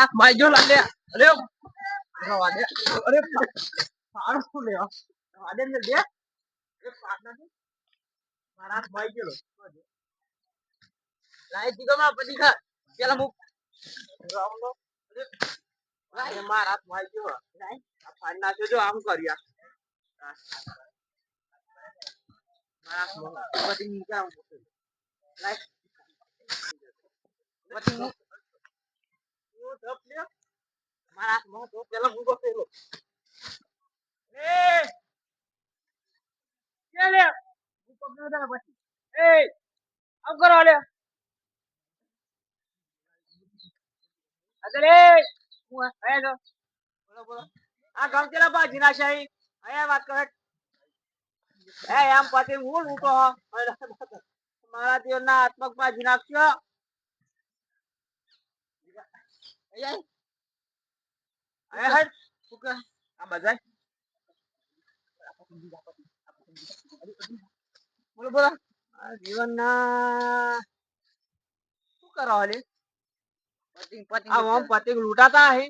હાથમાં આઈ ગયો લાલે અરે દે. અરે સારું શું લે? દે ને દે. એ પાટના છે મારા આઈ ગયો લાઈ દીકરો માં પડી ખા. પેલા મુક. રામ નો અરે મારા આઈ ગયો લાઈ આ પાડ નાખ્યો જો, આમ કર્યા. મારા પડી મૂક્યા લાઈ પડી મૂક. આ ગામ ચેલા બાજી ના અહીંયા વાત કરે એમ પછી હું લૂંટો મારા દેવ ના આત્મક બાજી નાખશો આયા આયા હટ શું કે આ બધા બોલો બોલો આ જીવનના શું કરો હલે પતિંગ પતિંગ આ ઓમ પતિંગ લૂંટાતા હે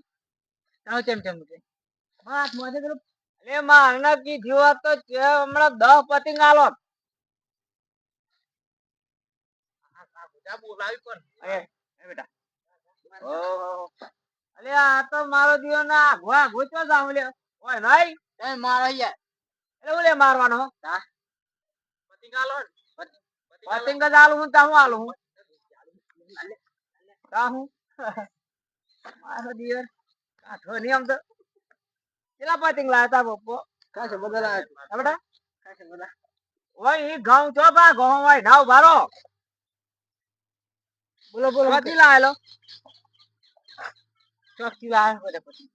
તાવ તેમ તેમ કે વાત મોજે કરો અરે મારને કી જીવા તો છે હમણાં 10 પતિંગ આલો જા બોલાવી પણ એ એ બેટા અલે આ તો મારો દીવો ના આઘો આઘો ચો જાવ લે. ઓય નઈ એ મારો યાર. એટલે ઓલે મારવાનો હો? પતિંગ આલો પતિંગ જ આલું હું તા હું આલું હું? તા હું મારો દીવર કાઠો નહીં આમ તો. કેટલા પતિંગ લાયા તા બપ્પો કાશે હા બેટા. કાશે બદલા ઓય ઈ ઘઉં છો બા? ઘઉં હોય નાવ ભારો. બોલો બોલો. કદી લાયેલો? લાવે પછી.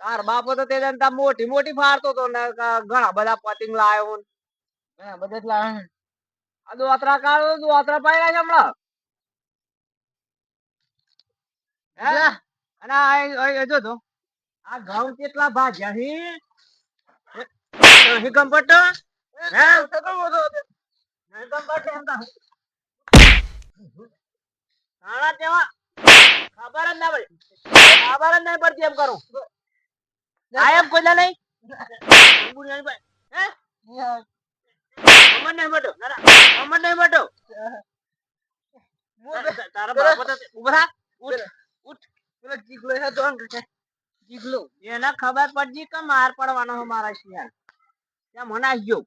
તાર બાપો તો તે જનતા મોટી મોટી ફાડતો તો ને ઘણા બધા પતિંગ લાયો ઘણા બધા જ લાવે આ દોતરા કાઢો તો દોતરા પાડ્યા છે હમણાં. હે? અને આ જો તો આ ઘઉં કેટલા ભાજ્યા હે? હે? હે? નહીં એમ તા નાણા તેમાં ખબર જ ના પડી. ખબર જ નહીં પડતી એમ કરું. આ કોઈ નહીં? અંગુરી નહીં ભાઈ. હે? અમર નહીં બટો ના ના. અમર નહીં બટો તારા બાપો તો ઉઠ ઉઠ. પેલો જીગલો છે તો જીગલો એને ખબર પડજી કે માર પડવાનો છે મારા શિયાળ. ત્યાં મને આવી ગયો.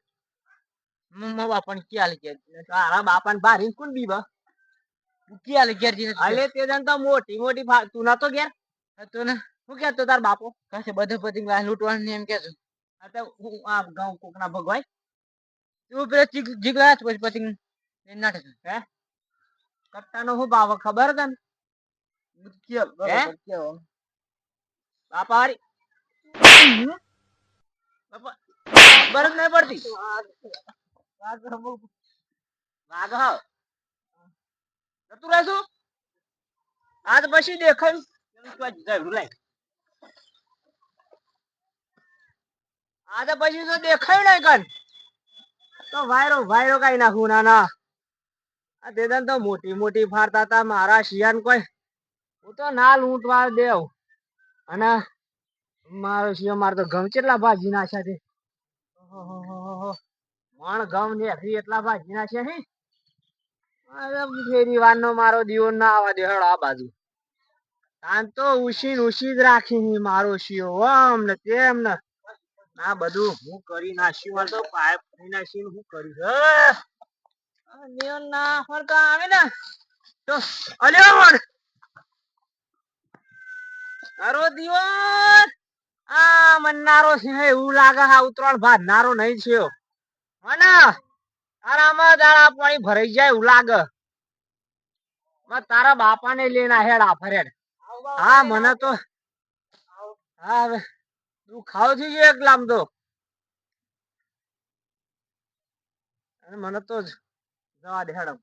મમ્મા બાપાને ક્યાં લઈ ગયા તારા બાપાને બારી કોણ બીબા ક્યાં આલે ઘેર જઈને અલે તે. જણ તો મોટી મોટી તું ના તો ઘેર હતો ને શું કહેતો તાર બાપો? કાશે બધે પતિ લૂંટવાનું એમ કે છે આ તો હું આ ગાઉં કોકના ભગવાય તું પેલા જીગલા પછી પતિંગ લઈને નાટે છે. હે? કટ્ટાનો હું ભાવ ખબર કન હે? બાપા બાપા નહીં જ નહીં પડતી. વાઘ હાવ. જતું રહેશું? આજ પછી દેખાયું. આજે પછી તો દેખાયું નહીં કન તો વાયરો વાયરો કઈ નાખું? ના ના. આ તેદન તો મોટી મોટી ફાડતા હતા. મારા શિયાન કોઈ. હું તો ના લૂંટવા દેવ. અને મારો શિયો, મારે તો ઘઉં કેટલા ભાજી નાખ્યા છે. મણ ઘઉં ને એટલા ભાજી નાખ્યા છે? અરે ફેરી મારો દીવો ના આવા દે આ બાજુ. તાન તો ઉશીન ને ઉશી જ રાખી મારો શિયો આમ ને તેમ ને આ બધું હું કરી નાખ્યું, આ તો પાઇપ ફરી નાખીને હું કરી આ નિયમ ના ફરતા આવે ને. તો અલ્યો મણ તારો દીવો આ મન્નારો છે એવું લાગે હા ઉત્તરાયણ ભાદનારો નહીં છે મને તારામાં દાડા પાણી ભરાઈ જાય એવું લાગે. તારા બાપાને લઈને આ ફરેડ હા, મને તો હા, હવે તું ખાવ થઈ ગયો એકલામ તો મને તો જવા દે હેડમ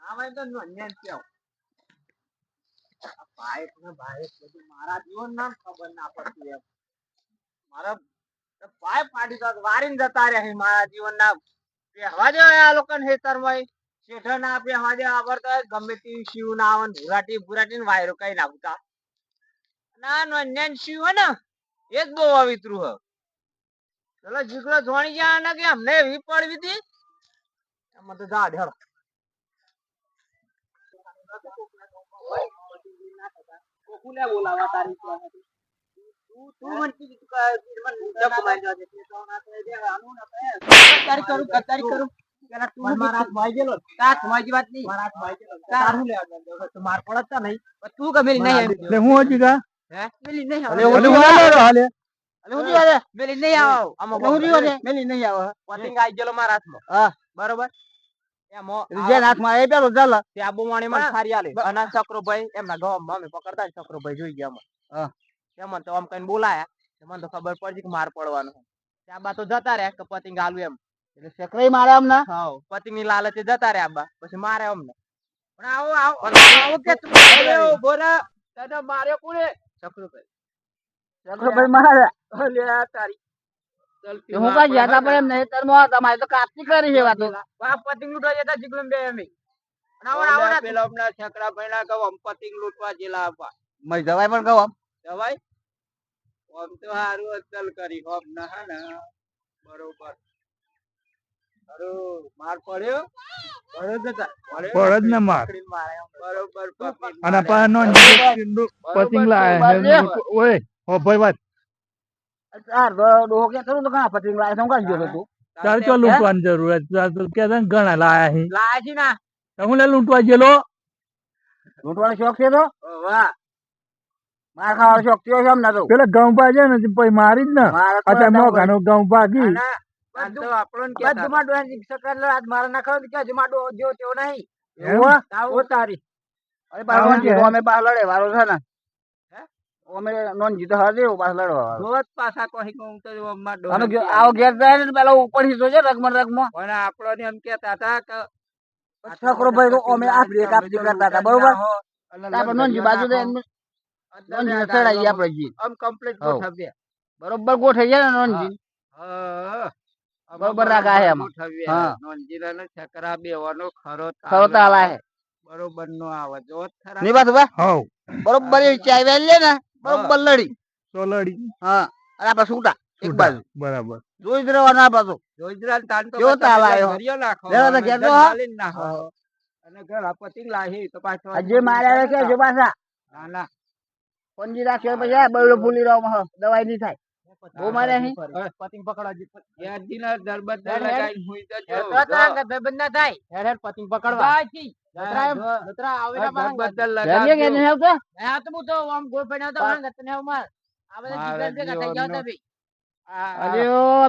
હા ભાઈ તો અન્યાય કેવો. ભાઈ ને ભાઈ મારા જીવન ના ખબર ના પડતી એમ. મારા ભાઈ પાડી તો વારીને જતા રહ્યા છે મારા જીવન ના બેહવા દે આ લોકો ને હેતર ના આપે હવાજે આવડતો હોય, ગમે તે શિવ ના આવે ને ભુરાટી ભુરાટી ને વાયરો કઈ નાખતા ના નોન્યાન શિવ હે ને, એ જ બહુ અવિત્રું હ. ચલો જીગરો જોણી ગયા ને કે અમને એવી પડવી હતી? એમાં તો જા ઢેરો બોલાવા તારી ભાઈ ભાઈ. બરોબર? અને ચક્રોભાઈ એમના ગામમાં અમે પકડતા ચક્રો ભાઈ જોઈ ગયા મને તો આમ કઈ બોલાયા. મને તો ખબર પડી કે માર પડવાનો છે. ત્યાં તો જતા રહ્યા કે પતિંગ આલુ એમ. એટલે સકરાઈ મારે આમ ના હાવ પતંગની લાલચે જતા રહ્યા આબા પછી મારે અમને. પણ આવો આવો કે તું. ઊભો રે તને માર્યો કોણે ચક્રોભાઈ સકરાઈ મારે. અલ્યા તારી હું કઈ જતા પણ એમ નહીં. તરમાં તમારે તો કાપતી કરી છે વાતો બાપ પતિંગ લૂટવા જતા જીગલમ બે એમ. અને આવો ને આવો ને. પેલા હમણાં છકરાભાઈ ના કહું પતંગ લૂંટવા જેલા આપા મય જવાય પણ કહું જવાય? આમ તો હારું અસલ કરી હોમ ના ને બરોબર માર પડ્યો? પડ્યો જતા પડે જ ને માર. પકડીને મારે એમ. બરોબર અને મારે. પતિંગ લાયા ઓય હો ભાઈ વાત. ચાર ડોહો કે કરું તો કા પતિંગ છે? કાઢી ગયો તું? તારે ચો લૂંટવાની જરૂર છે કે ને ઘણા લાયા છે. લાયા છે ના. તો હું લે લૂંટવા ગયેલો? લૂંટવાનો શોખ છે તો? વાહ. માર ખાવાનો શોખ થયો છે અમને તો. પેલા ઘઉં ભાજે ને પછી મારી જ ને. અત્યારે ઘઉં ના, ની આજ મારે ના ખાવ કે હજુ માં તેવો. નહીં તારી અરે પાછો છે. અમે પાછ લડે વારો છે ને. હે? અમે નોન જીતો હશે પાછ લડવા રોજ પાછા કહી કહું તો ડોહા. આનો આવો ઘેર જાય ને પેલા ઉપર હિસ્સો છે પણ આપણોને એમ કહેતા હતા કે છોકરો ભાઈ અમે આ બ્રેક આપતી કરતા હતા બરોબર? બાજુ આમ કમ્પ્લીટ હઉ. બરોબર ગોઠાઈ ને નોનજી બરોબર રાગા હે એમાં. ગોઠવીએ. ને છકરા બેવાનો ખરો ખરો તાલા હે. બરોબર નો આવે. જો ખરા ની વાત ઊભા? હવ. બરોબર એ ચાય લે ને. બરોબર લડી. તો લડી. હા. અને આપણે છૂટા એક બાજુ. બરાબર. જોઈ જ રહેવાનું આ બાજુ. તાન તો પાછા તાલ પેલા નાખો. લેવા તો અને ઘેર તો દંડ હા. ગાલીને નાખો. અને ઘણા પતિંગ લાહી. તો પાછો આજે માર્યા કે જો પાછા. ના ના. પંજી રાખ્યો પછી આ ફૂલી રહ્યો માં દવાઈ નહીં થાય. બહુ મારે અહીં પતંગ પકડવા યાદીના દરબત તો તારા અંગત ના થાય. હેડ હેડ પતંગ પકડવા. જતરા એમ આવે ના મારા દરબત અંગત. જાણીએ કે નહીં આવતો? હા તો હું તો આમ ગોળ પડ્યો માર તો જીગર ભેગા થઈ જાવ અલ્યો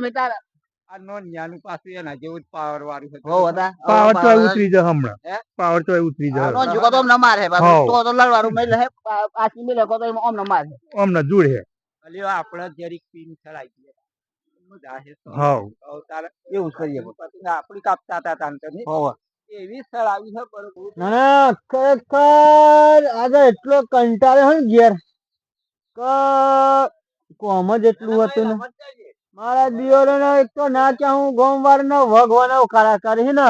આપણી કાપતા હતા તાન તો નહીં? હોવ. એવી સળાવી છે બરોબર. ખરેખર આજે એટલો કંટાળ્યો હે ને ઘેર. કે કોમ જ એટલું હતું ને. મારા દિયોરે ને એક તો ના કે હું ગોમવાર નો ભગવાન કાળા કરી ને?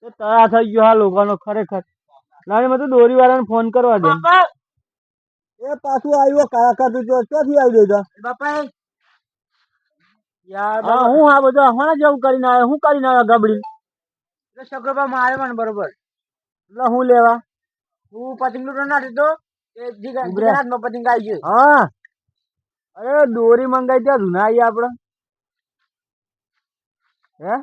તો તરા થઈ ગયો હા લોકોનો ખરેખર. નાની મેં તો દોરી વાળાને ફોન કરવા દે. એ પાછું આવ્યો કરા કરતું જો ક્યાંથી આવી ગયો બાપા યાર હું આ બધું હમણાં જેવું કરીને આવ્યો હું કરીને આવ્યો ગબડી? શકરબા મારે પણ બરોબર. એટલે હું લેવા? હું પતંગ લૂટો ના દીધો ગુજરાતમાં પતંગ આવી ગયો. હા. અરે દોરી મંગાઈ ત્યાં ધુના આવી આપડે. હે?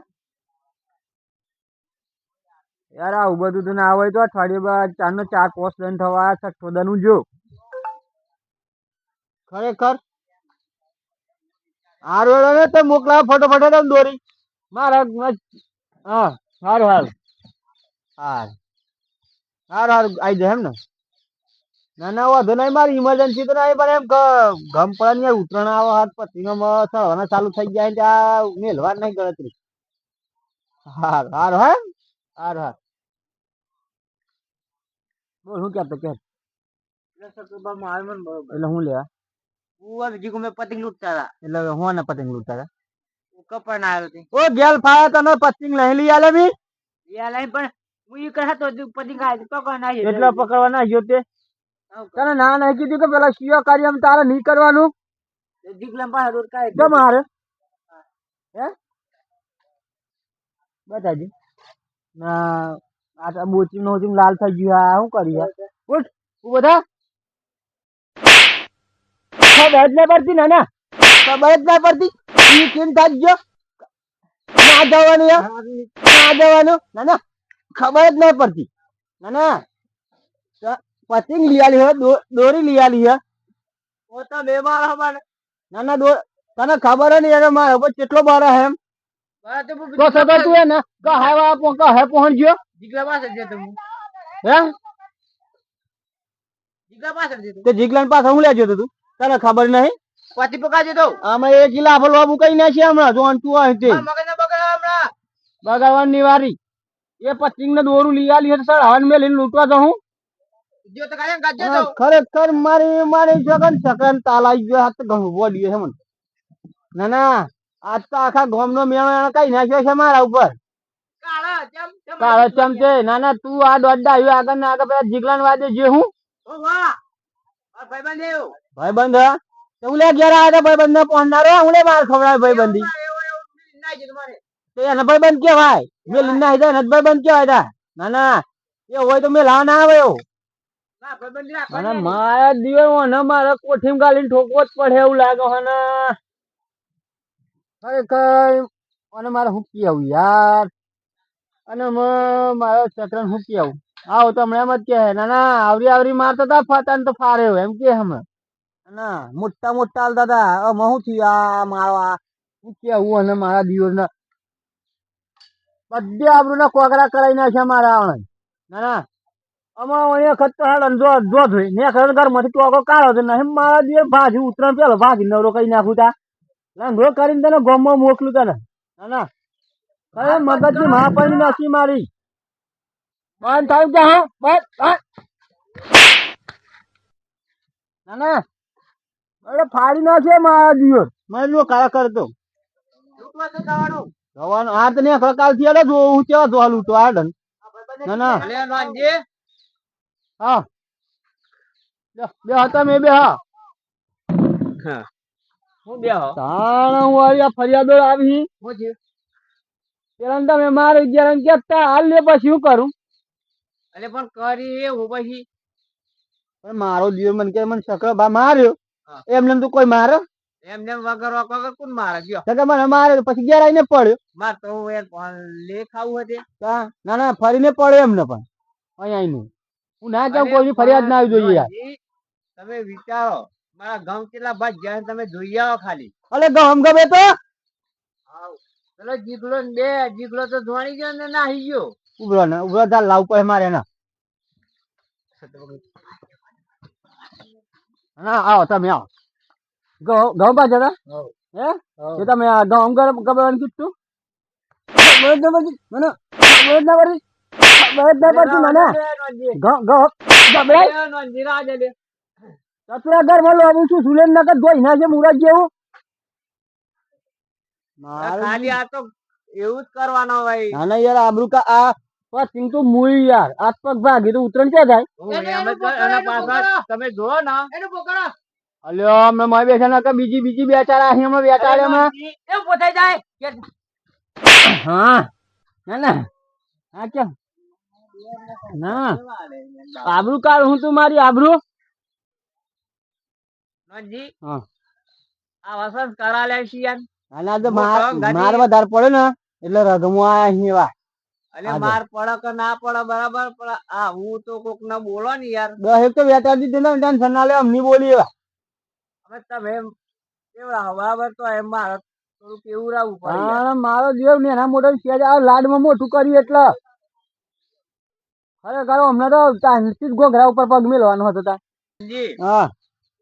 યાર, આવું બધું તો ના હોય તો અઠવાડિયે બાદ ચારનો ચાર કોર્સ લઈને થવા છઠ્ઠો દનું જો ખરેખર? હારું હેડો ને તો મોકલા ફટોફટ હેડો દોરી. મારા હા સારું હાલ હાર. હાર, હારું આવી જાય એમ ને, ના ના વાંધો નહીં, મારી ઇમરજન્સી તો નહીં, પણ એમ ગમ પડે ને ઉતરણ આવો, હાથ પતિંગમાં સળવાના ચાલુ થઈ જાય ત્યાં મેલવા નહીં ગણતરી. હારું હાર હે? હારું હાર. બોલ હું કહેતો કે? એટલે હું લેવા? પતંગ લૂંટતા હતા. એટલે હું પતંગ લૂંટતા હતા? કપડ ના આવ્યો ઓ ગેલ ફાયા તને પતંગ લઈ લઈ આલે બી યા લઈ પણ હું ઈ કહે તો પતંગ ગાય પકડ ના એટલે પકડવા ના આવ્યો તે. તને ના ના કીધું કે પેલા શિયો કાર્ય તારે નહીં કરવાનું? જીગલમ પાસે રોડ કાય મારે. હે? બતાજી ના આ બોચી નો લાલ થઈ ગયું. આ શું કરી ઉઠ, ઊભો થા. ખબર જ નહીં પડતી ના ના? ખબર જ નહીં પડતી. ઈ કેમ થાક ગયો? ના જવાનું યાર ના જવાનું. ના ના? ખબર જ નહીં પડતી. ના ના? પતંગ લઈ હે દોરી લઈ આલી હે. ઓ તો બે હમારે ના. ના તને ખબર નહીં મારા ઉપર કેટલો બારા હે એમ? તો ખબર તું ને કે હે કહે પહોંચ્યો જીગલા પાસે જતો તું હે? જીગલા પાસે જતો તે જીગલાન પાસે હું લેજો તું? તને ખબર નહીં? પતિ પકા જતો આમાં એક ગિલા ફલવા મુકાઈ છે હમણાં? જોન તું આ તે. ના બગાડવાની વારી. એ પતંગ ને દોરું લઈ આલી એટલે સળાવન મે લઈને લૂંટવા જાઉં તો ખરેખર મારી મારી જગન સકન તાલાઈ ગયો હાથ ઘણું બોલ્યો છે મને. ના ના. આજ તો આખા ગોમ નો મેળ કઈ નાખ્યો છે મારા ઉપર? કાળા ચમચે ના ના તું આ દોડડા આવ્યો આગળ ને આગળ પેલા જીગલાન વાદે જે હું? ભાઈબંધ એવો ભાઈ બંધ તો હું લે ઘેર આવ્યા ભાઈ બંધ પહોંચનારો હું? લે માર ખવડાવે ભાઈ બંધી એવો એવો ના જતો મારે. તો એને ભાઈ બંધ કેવાય મેં લીના હિદા એને ભાઈ બંધ કેવાય તા. ના ના એ હોય તો મેં લાવ ના આવે એવું. ના ભાઈબંધ અને મારા દિવસ ને મારે કોઠીમ ગાલીને ઠોકવો જ પડે એવું લાગે હને ખરેખર અને મારે હું આવું યાર. અને મ- મારે ચક્રન હું આવું. આવો તો હમણાં એમ જ કહે ના ના આવરી આવરી મારતા તા ફાતા તો ફારે એમ કે હમણાં. ના મોટા મોટા હાલતા તા હવે હું થયું આ મારવા? હું કેવું અને મારા દિવસ ને બધે આપણું ના કોકરા કરાઈ નાખ્યા મારા આવણે ના ના. અમારો અહીંયા ખત તો હાલ જો જો ધોઈ ને ખર ઘરમાંથી ટોકો કાઢો તો નહીં મારા દિવસ ભાજી ઉતરણ પેલો ભાજી નવરો કઈ નાખું તા. લંગડો કરીને તને ગોમમાં મોકલું તને. ના ના. અરે મગજની મહાપણી નાખી મારી. બંધ થાય કે હા. ના ના. અરે ફાડી નાખે મારા દિવસ મારે જો કાળા કરતો જવાનું આ તો ને કાલથી અરે જો હું કેવા જોવા લૂંટો આ ડન. ના ના. હા. બે બે હતા મેં બે હા. હું. બે તાણ હું આવી ફરિયાદો આવી હું. છે પેલા તમે મારે ગયા કેતા હાલ લે પછી શું કરું? અલે પણ કરી એવું પછી. પણ મારો દીવ મને કે મને સકળ બા માર્યો. એમને તો કોઈ માર્યો? એમને વગર વગર કોણ મારે? ગયો. મને માર્યો પછી ઘેર આવીને પડ્યો. માર તો હું લે ખાવું હતી ના ના ફરીને પડ્યો એમને પણ. અહીંયા આવીને. હું ના કહું કોઈ ફરિયાદ ના આવી જોઈએ યાર. તમે વિચારો. મારા ગામ કેટલા ભાગ જાય તમે જોઈ આવો ખાલી. અલે ગમ ગમે તો. પેલો જીગલો ને બે જીગલો તો ધોણી ગયો ને નાહી ગયો. ઉભરો ને ઉભરો તાર લાવ પડે મારે ના. ના આવો તમે આવો. ઘઉં પા જતા હે? કે તમે આ ઘઉં ગરમ ગબરવાનું કીધું બળદ ના પડતી મને બળદ ના પડતી બળદ ના પડતી મને ઘઉં ઘઉં ગબરાય જલે માં લોબું છું સુલેન નગર ધોઈ ના છે મુરત જેવું? ખાલી આ તો એવું જ કરવાનો ભાઈ. ના ના યાર આબરૂ કા આ પતિંગ તો મુઈ યાર. આજ પગ ભાગી તો ઉતરણ ક્યાં થાય? હું એમ જ કર- એના પાછળ તમે જોવો ને. એનું પોકળો અલ્યો અમે મારી બેઠા ના કે બીજી બીજી બે ચાર આહી અમે બેઠા અમે. એવું પોતાઈ જાય. હા. ના ના. હા કેમ? ના. આબરૂ કાઢ હું તું મારી આબરૂ? આ વસંત કરા લે શિયાન આના તો હું માર વધારે પડે ને એટલે રગમો આયા અહીં અલે માર પડે કે ના પડે બરાબર પણ આ હું તો કોક ને બોલો ને યાર. દસ એક તો વેટા દીધી ને ટેન્શન ના લે અમની બોલી એવા. હવે તમે એમ કેવડા બરાબર? તો એમ મારે થોડું કેવું રહેવું પડે મારો દેવ ને એના મોટા છે આ લાડમાં મોટું કર્યું એટલે. ખરેખર હમણાં તો તાનથી જ ઘોઘરા ઉપર પગ મેલવાનો હતો તા. હા.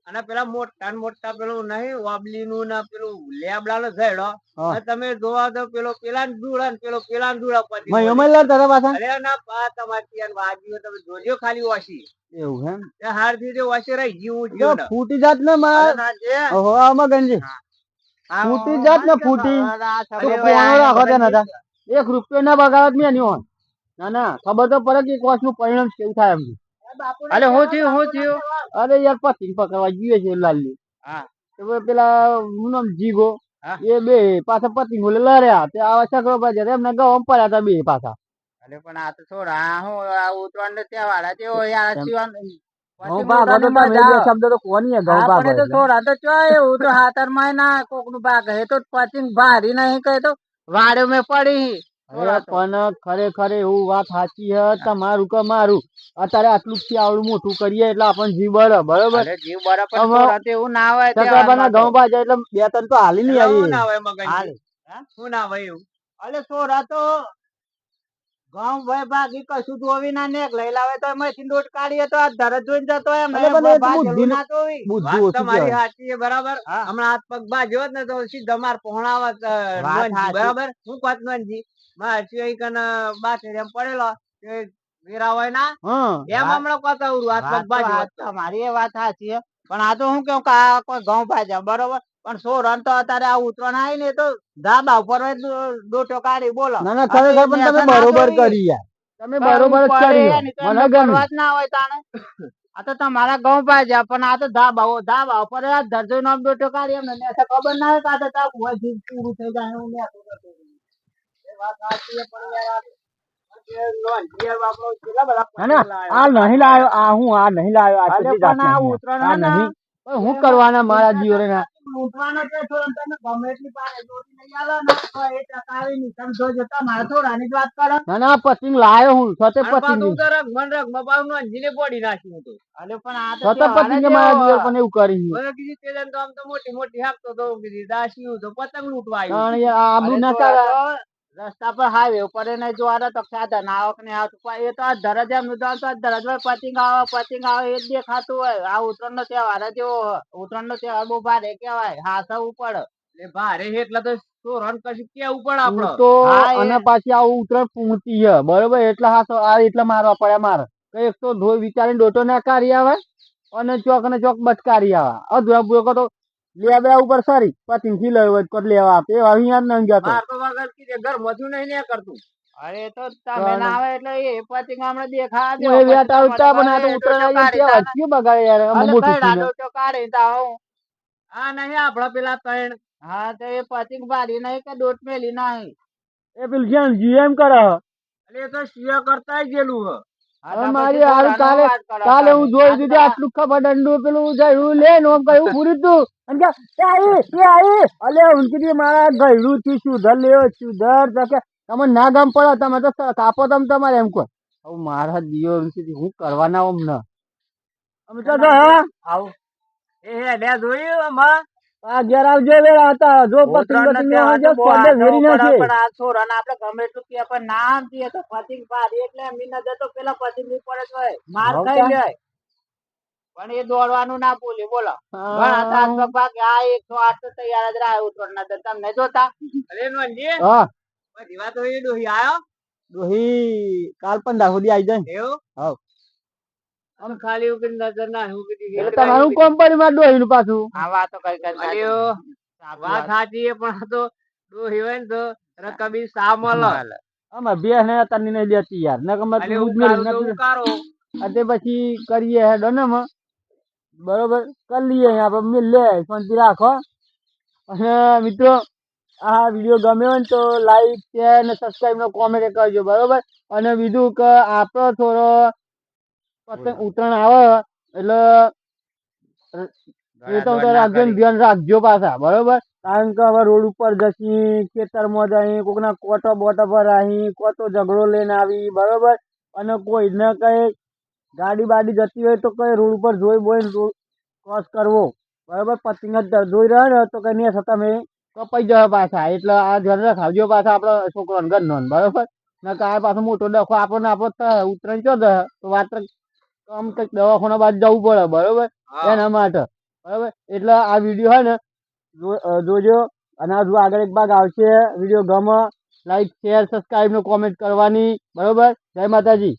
અને પેલા મોટા મોટા પેલું નહીં વાબલી નું ના પેલું લેબડા નો ઝેડો તમે જોવા તો પેલો પેલા ધૂળા ને પેલો પેલા ધૂળા પછી મેં અરે ના પા તમારી યાર વાગ્યું તમે જોજો ખાલી વાસી એવું તે હારથી તે વાસી રહી જીવું જીવ ફૂટી જાત ને માર. અરે ઓહો આમાં ગંજી ફૂટી જાત ને ફૂટી. તો તમે રાખો તે નતા. એક રૂપિયો ના બગાડત મેં નહીં ના ના ખબર તો પડે કે કોસનું પરિણામ કેવું થાય એમ. અલે હું થયું હું થયું? અરે યાર પતિંગ પકડવા ગયો છે લાલી. હા. પેલા હું નામ જીગો. એ બે પાછા પતિંગ લડ્યા. તે આવા ચક્રો પર એમને ગમ પડ્યા હતા બે પાછા. અરે પણ આ તો થોડા આ હું આ ઉત્તરાયણ ને ત્યાં વાળા તેઓ યાર શિવાન ભાગ હે તો પચીન ભારી નહીં કહે તો વાડે મેં પડી. અરે પણ ખરેખર એવું વાત સાચી છે તમારું કે મારું? અત્યારે આટલું થી આવડું મોટું કરીએ એટલે આપણ જીવ બળે બરોબર? જીવ તો એવું ના હોય ચક્રપાના ઘઉં ભાગ એટલે બે ત્રણ તો હાલી નહીં આવી. શું ના ભાઈ એવું? અલે છોરા તો ગામ ભાઈ ભાગી કશું ધોવી ના નેક લઈ લાવે તો એમાંથી લોટ કાઢીએ તો આ ધરત જોઈને જતો એમ. બુદ્ધિ ના તો તમારી. સાચી બરાબર. હમણાં હાથ પગ બાજ્યો ને તો સીધા માર પહોણાવત. બરાબર? હું કહત નોનજી? કન બાથે એમ પડેલો કે વેરા ના એમ હમણાં આ તમારી એ વાત સાચી પણ આ તો હું કેવું કે આ કોઈ ઘઉં ભાજા બરોબર? પણ સોરન તો અત્યારે આ ઉતરણ આવી ને તો ધાબા ઉપર દોટો કાઢી બોલો. ના ના ખરેખર પણ તમે બરોબર કરી યાર. તમે બરોબર જ કરી મને ના હોય તાણે. આ તો તમારા ઘઉં ભાજ્યા પણ આ તો ધાબા ધાબા ઉપર દર્દો નો નામ દોટો કાઢી એમને. ખબર ના હોય કે આ તો જીવ પૂરું થઈ જાય આ. નહીં લાયો આ હું આ નહીં આ કેટલી આ આ હે. ને, નહીં. હું કરવાના મારા જીવને ના. ને ના ના. પતિંગ લાયો હું. પતિંગ. પણ આ તો છતે તહેવાર જ પતિંગે મારા એવો. પણ એવું કરી મને કીધું તે દાડે તો આમ તો મોટી મોટી હાંકતો. દાસી તો પતંગ લૂંટવા આવ્યું. ના રસ્તા પર હાઈવે ઉપર એને જોવાનો તો સાધન આવક ને આવતું એ તો આ ધરજ એમ તો આ ધરજ પર પતિંગ આવે પતિંગ આવે એ જ દેખાતું હોય. આ ઉત્તરાયણ નો તહેવાર જ એવો. ઉત્તરાયણ નો તહેવાર બહુ ભારે કેવાય હાથ ઉપર ભારે એટલે તો સોરણ કશું કેવું પડે આપડે તો અને પાછી આવું ઉત્તરાયણ પૂંચી છે. બરોબર? એટલે હાથ આ એટલા મારવા પડે મારે. એક તો ધોઈ વિચારીને ડોટો ના કાઢી આવે અને ચોક ને ચોક બટકારી આવે. અધુરા પૂરો તો લેબડા ઉપર સરી. પતિનથી લેવો હોય તો લેવા આપે. એવા અહીંયા જ જતો. માર તો વગર કીધે ઘર મધુ નહીં ને કરતું. અરે તો તમે ના આવે એટલે એ પતિ ગામડે દેખા દે એ વેટ ઉતા પણ આ તો ઉતરા આવી ગયા વચ્ચે બગાડે યાર? મોટું. ડોટો કાઢી તો આવું આ નહીં આપડા પેલા તણ હા તો એ પતિ બારી નહીં કે દોટ મેલી નહીં. એ પેલું જેમ જીએમ કરે એટલે એ તો શિયા કરતા ગયેલું હ. તો મારી હાલ કાલે- કાલે હું જોઈ દીધી આટલું ખબર દંડું પેલું જયું લે ને આમ પૂરી તું. અને કે એ આવી એ આઈ અલે દી મારા ગયડું થી સુધર લેવો સુધર તો કે તમે ના ગમ પડે તમે તો કાપો તમે તમારે એમ કહો. હવે મારા દિયો હું કરવાના ઓમ ન અમે તો હા. આવું. એ લે જોયું આમાં? આ ઘેર આવજો બે હતા. જો પતંગ પતંગ આવજો તો સ્વાદે આનંદ નાખે પણ આ છોરાને આપણે ગમે એટલું કહે, પણ ના સમજીએ તો પતિંગ એટલે તો પેલા પતિંગની પડે માર ખાઈ કા? પણ એ દોડવાનું ના ભૂલી બોલો. પણ તાસ પપ્પા કે આ તો તૈયાર જ રહ્યા ઉત્તરાયણના ના તમને જોતા. અરે નોનજી હા. વાત હોય એ ડોહી આયો? ડોહી કાલ પણ સુધી આવી જાય. એવું? હાવ. ખાલી નજર ના હું કીધું એટલે તમારું કોમમાં ડોહી પાછું. આ વાતો કઈ કઈ વાત સાચી છે પણ તો ડોહી હોય ને રકબી સામલ. બે ને તની લેતી યાર પછી કરીએ ને બરોબર કરી લઈએ આપણે મિલ લે શાંતિ રાખો. અને મિત્રો આ વીડિયો ગમ્યો હોય તો લાઈક શેર અને સબસ્ક્રાઈબ નો કોમેન્ટ કરજો બરોબર? અને બીજું કે આપણો થોડો ઉત્તરાયણ આવે એટલે એ તો તો રાખજો ને ધ્યાન રાખજો પાછા બરોબર? કારણ કે હવે રોડ ઉપર જશી ખેતરમાં જઈ કોકના કોટો બોટો પર આવી કોટો ઝઘડો લઈને આવી બરોબર? અને કોઈ ને કઈ ગાડી બાડી જતી હોય તો કઈ રોડ ઉપર જોઈ બોઈ ક્રોસ કરવો બરોબર? પતિંગ જ જોઈ રહ્યો ને તો કઈ નહીં તમે કપાઈ જવા પાછા. એટલે આ ધ્યાન રખાવજો પાછા આપડે છોકરો ઘરનો ને, બરોબર? ને કાંઈ પાછો મોટો ડખો આપણને આપણો ઉતરાયણ ચો તો વાત આમ કંઈક દવાખાના બાદ જવું પડે બરોબર? એના માટે. બરાબર? એટલે આ વીડિયો હોય ને જોજો. અને હજુ આગળ એક ભાગ આવશે. વીડિયો ગમે લાઈક શેર સબસ્ક્રાઈબ ને કોમેન્ટ કરવાની. બરોબર? જય માતાજી.